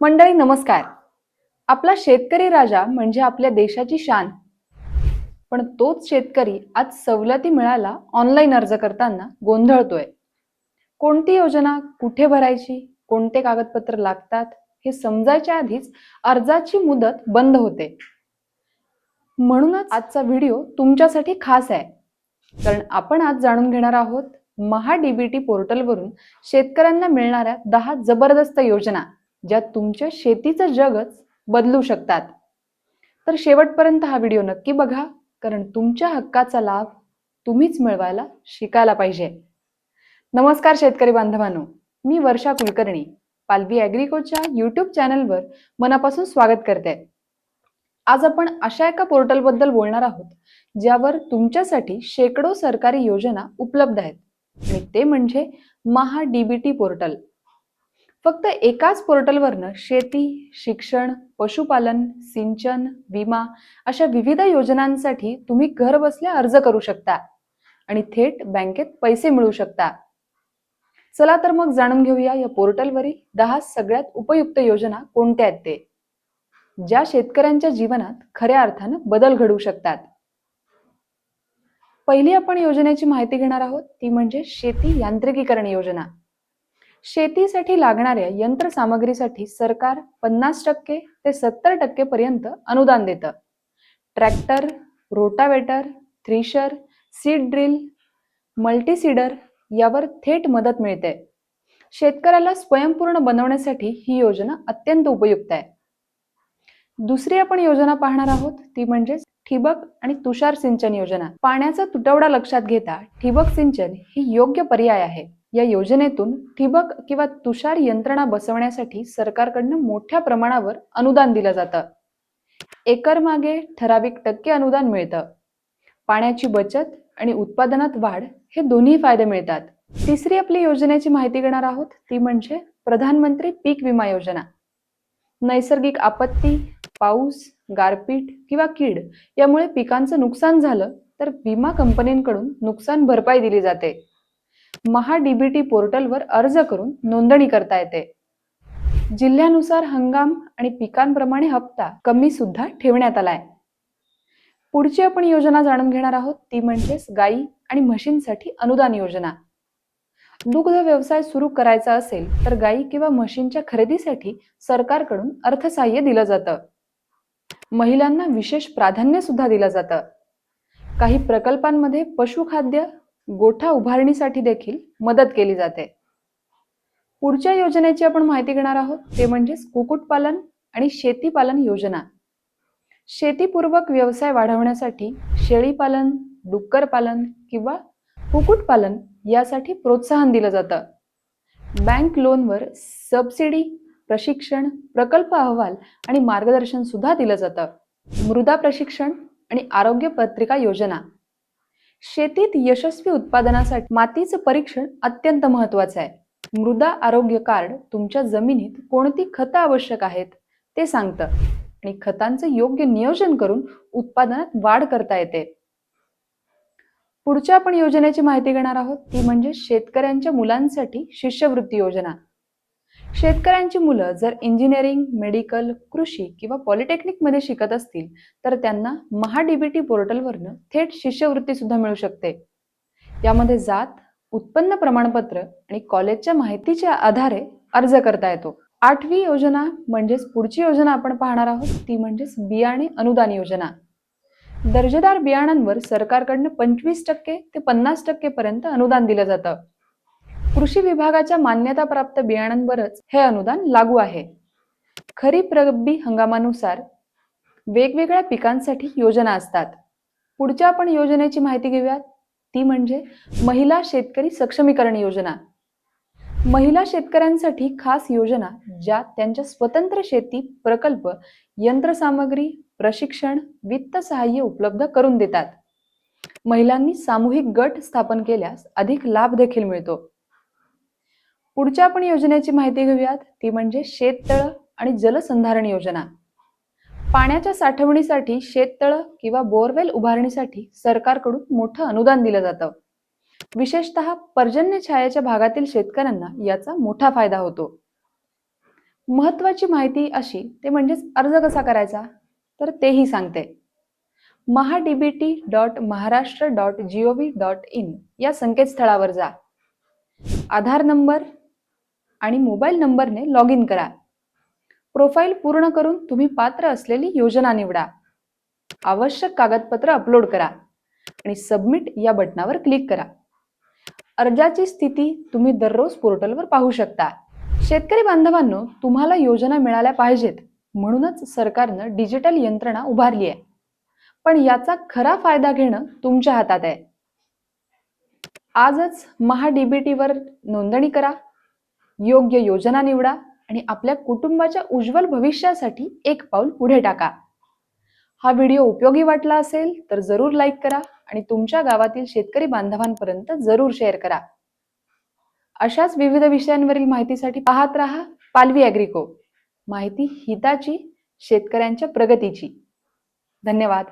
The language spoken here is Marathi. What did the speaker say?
मंडळी नमस्कार. आपला शेतकरी राजा म्हणजे आपल्या देशाची शान. पण तोच शेतकरी आज सवलती मिळायला ऑनलाईन अर्ज करताना गोंधळतोय. कोणती योजना कुठे भरायची कोणते कागदपत्र लागतात हे समजायच्या आधीच अर्जाची मुदत बंद होते. म्हणूनच आजचा व्हिडिओ तुमच्यासाठी खास आहे. कारण आपण आज जाणून घेणार आहोत महा डीबीटी पोर्टलवरून शेतकऱ्यांना मिळणाऱ्या दहा जबरदस्त योजना. ज्या तुमच्या शेतीचं जगच बदलू शकतात. तर शेवटपर्यंत हा व्हिडिओ नक्की बघा कारण तुमच्या हक्काचा लाभ तुम्हीच मिळवायला शिकायला पाहिजे. नमस्कार शेतकरी बांधवांनो मी वर्षा कुलकर्णी पालवी ॲग्रिकोच्या यूट्यूब चॅनलवर मनापासून स्वागत करते. आज आपण अशा एका पोर्टलबद्दल बोलणार आहोत ज्यावर तुमच्यासाठी शेकडो सरकारी योजना उपलब्ध आहेत. आणि ते म्हणजे महा डीबीटी पोर्टल. फक्त एकाच पोर्टलवरनं शेती शिक्षण पशुपालन सिंचन विमा अशा विविध योजनांसाठी तुम्ही घर बसल्या अर्ज करू शकता आणि थेट बँकेत पैसे मिळवू शकता. चला तर मग जाणून घेऊया या पोर्टलवरील दहा सगळ्यात उपयुक्त योजना कोणत्या आहेत ते ज्या शेतकऱ्यांच्या जीवनात खऱ्या अर्थानं बदल घडवू शकतात. पहिली आपण योजनेची माहिती घेणार आहोत ती म्हणजे शेती यांत्रिकीकरण योजना. शेतीसाठी लागणाऱ्या यंत्रसामग्रीसाठी सरकार पन्नास टक्के ते सत्तर टक्के पर्यंत अनुदान देतं. Tractor rotavator thresher seed drill multiseeder यावर थेट मदत मिळते. शेतकऱ्याला स्वयंपूर्ण बनवण्यासाठी ही योजना अत्यंत उपयुक्त आहे. दुसरी आपण योजना पाहणार आहोत ती म्हणजे ठिबक आणि तुषार सिंचन योजना. पाण्याचा तुटवडा लक्षात घेता ठिबक सिंचन ही योग्य पर्याय आहे. या योजनेतून ठिबक किंवा तुषार यंत्रणा बसवण्यासाठी सरकारकडनं मोठ्या प्रमाणावर अनुदान दिलं जातं. एकर मागे ठराविक टक्के अनुदान मिळतं. पाण्याची बचत आणि उत्पादनात वाढ हे दोन्ही फायदे मिळतात. तिसरी आपली योजनेची माहिती घेणार आहोत ती म्हणजे प्रधानमंत्री पीक विमा योजना. नैसर्गिक आपत्ती पाऊस गारपीट किंवा कीड यामुळे पिकांचं नुकसान झालं तर विमा कंपनींकडून नुकसान भरपाई दिली जाते. महाडीबीटी पोर्टलवर अर्ज करून नोंदणी करता येते. जिल्ह्यानुसार हंगाम आणि पिकांप्रमाणे हप्ता कमी सुद्धा ठेवण्यात आलाय. पुढची आपण योजना जाणून घेणार आहोत. ती म्हणजेच गायी आणि म्हशींसाठी अनुदान योजना. दुग्ध व्यवसाय सुरू करायचा असेल तर गायी किंवा म्हशींच्या खरेदीसाठी सरकारकडून अर्थसहाय्य दिलं जातं. महिलांना विशेष प्राधान्य सुद्धा दिलं जातं. काही प्रकल्पांमध्ये पशुखाद्य गोठा उभारणीसाठी देखील मदत केली जाते. पुढच्या योजनेची आपण माहिती घेणार आहोत. ते म्हणजेच कुक्कुटपालन आणि शेतीपालन योजना. शेतीपूर्वक व्यवसाय वाढवण्यासाठी शेळीपालन डुक्कर पालन किंवा कुक्कुटपालन यासाठी प्रोत्साहन दिलं जातं. बँक लोनवर सबसिडी प्रशिक्षण प्रकल्प अहवाल आणि मार्गदर्शन सुद्धा दिलं जातं. मृदा प्रशिक्षण आणि आरोग्य पत्रिका योजना. शेतीत यशस्वी उत्पादनासाठी मातीचं परीक्षण अत्यंत महत्वाचं आहे. मृदा आरोग्य कार्ड तुमच्या जमिनीत कोणती खतं आवश्यक आहेत ते सांगतं आणि खतांचं योग्य नियोजन करून उत्पादनात वाढ करता येते. पुढच्या आपण योजनेची माहिती घेणार आहोत. ती म्हणजे शेतकऱ्यांच्या मुलांसाठी शिष्यवृत्ती योजना. शेतकऱ्यांची मुलं जर इंजिनिअरिंग मेडिकल कृषी किंवा पॉलिटेक्निकमध्ये शिकत असतील तर त्यांना महाडीबीटी पोर्टलवरनं थेट शिष्यवृत्ती सुद्धा मिळू शकते. यामध्ये जात उत्पन्न प्रमाणपत्र आणि कॉलेजच्या माहितीच्या आधारे अर्ज करता येतो. आठवी योजना म्हणजेच पुढची योजना आपण पाहणार आहोत ती म्हणजेच बियाणे अनुदान योजना. दर्जेदार बियाणांवर सरकारकडनं पंचवीस टक्के ते पन्नास टक्के पर्यंत अनुदान दिलं जातं. कृषी विभागाच्या मान्यताप्राप्त बियाणांवरच हे अनुदान लागू आहे. खरीप रब्बी हंगामानुसार वेगवेगळ्या पिकांसाठी योजना असतात. पुढच्या आपण योजनेची माहिती घेऊयात. ती म्हणजे महिला शेतकरी सक्षमीकरण योजना. महिला शेतकऱ्यांसाठी खास योजना ज्या त्यांच्या स्वतंत्र शेती प्रकल्प यंत्रसामग्री प्रशिक्षण वित्त सहाय्य उपलब्ध करून देतात. महिलांनी सामूहिक गट स्थापन केल्यास अधिक लाभ देखील मिळतो. पुढच्या आपण योजनेची माहिती घेऊयात. ती म्हणजे शेततळ आणि जलसंधारण योजना. पाण्याच्या साठवणीसाठी शेततळ किंवा बोरवेल उभारणीसाठी सरकारकडून मोठं अनुदान दिलं जातं. विशेषतः पर्जन्य छायाच्या भागातील शेतकऱ्यांना याचा मोठा फायदा होतो. महत्वाची माहिती अशी ते म्हणजेच अर्ज कसा करायचा? तर तेही सांगते. MahaDBT dot Maharashtra dot G O V dot in या संकेतस्थळावर जा. आधार नंबर आणि मोबाईल नंबरने लॉग इन करा. प्रोफाईल पूर्ण करून तुम्ही पात्र असलेली योजना निवडा. आवश्यक कागदपत्र अपलोड करा आणि सबमिट या बटनावर क्लिक करा. अर्जाची स्थिती तुम्ही दररोज पोर्टलवर पाहू शकता. शेतकरी बांधवांनो तुम्हाला योजना मिळाल्या पाहिजेत. म्हणूनच सरकारनं डिजिटल यंत्रणा उभारली आहे. पण याचा खरा फायदा घेणं तुमच्या हातात आहे. आजच महाडीबीटीवर नोंदणी करा. योग्य योजना निवडा आणि आपल्या कुटुंबाच्या उज्ज्वल भविष्यासाठी एक पाऊल पुढे टाका. हा व्हिडिओ उपयोगी वाटला असेल तर जरूर लाईक करा आणि तुमच्या गावातील शेतकरी बांधवांपर्यंत जरूर शेअर करा. अशाच विविध विषयांवरील माहितीसाठी पाहत रहा पालवी अॅग्रिको माहिती हिताची शेतकऱ्यांच्या प्रगतीची. धन्यवाद.